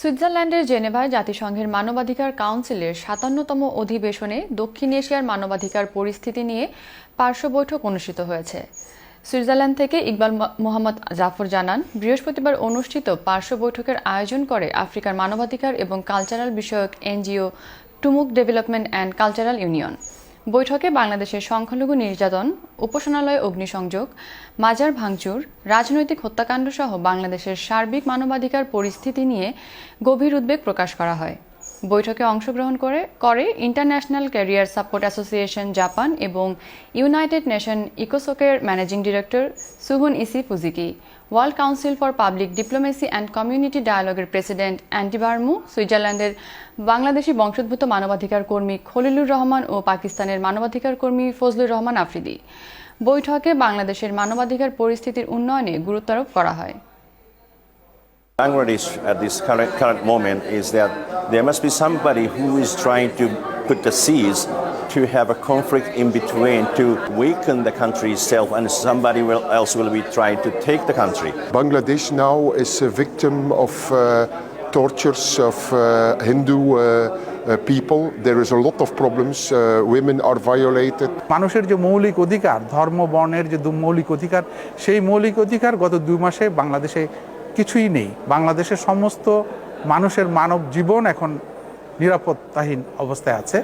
সুইজারল্যান্ডের জেনেভায় জাতিসংঘের মানবাধিকার কাউন্সিলের সাতান্নতম অধিবেশনে দক্ষিণ এশিয়ার মানবাধিকার পরিস্থিতি নিয়ে পার্শ্ব বৈঠক অনুষ্ঠিত হয়েছে। সুইজারল্যান্ড থেকে ইকবাল মোহাম্মদ জাফর জানান, বৃহস্পতিবার অনুষ্ঠিত পার্শ্ব বৈঠকের আয়োজন করে আফ্রিকার মানবাধিকার এবং কালচারাল বিষয়ক এনজিও টুমুক ডেভেলপমেন্ট অ্যান্ড কালচারাল ইউনিয়ন। বৈঠকে বাংলাদেশের সংখ্যালঘু নির্যাতন, উপাসনালয় অগ্নিসংযোগ, মাজার ভাঙচুর, রাজনৈতিক হত্যাকাণ্ড সহ বাংলাদেশের সার্বিক মানবাধিকার পরিস্থিতি নিয়ে গভীর উদ্বেগ প্রকাশ করা হয়। বৈঠকে অংশগ্রহণ করে করে international career support association Japan এবং ইউনাইটেড নেশন ইকোসোকের ম্যানেজিং ডিরেক্টর সুহুন EC Fujiki world council for public diplomacy and community ডায়ালগের president Andy বার্মু সুইজারল্যান্ডের বাংলাদেশি বংশোদ্ভূত মানবাধিকার কর্মী খলিলুর রহমান ও পাকিস্তানের মানবাধিকার কর্মী ফজলুর রহমান আফ্রিদি। বৈঠকে বাংলাদেশের মানবাধিকার পরিস্থিতির উন্নয়নে গুরুত্বারোপ করা হয়। Bangladesh at this current, current moment is that there must be somebody who is trying to put the seas to have a conflict in between to weaken the country itself and somebody will, else will be trying to take the country. Bangladesh now is a victim of uh, tortures of uh, Hindu uh, uh, people. There is a lot of problems. Uh, women are violated. মানুষের যে মৌলিক অধিকার ধর্ম বর্ণের যে দু- মৌলিক অধিকার সেই মৌলিক অধিকার গত দুই মাসে বাংলাদেশে কিছুই নেই। বাংলাদেশের সমস্ত মানুষের মানব জীবন এখন নিরাপত্তাহীন অবস্থায় আছে।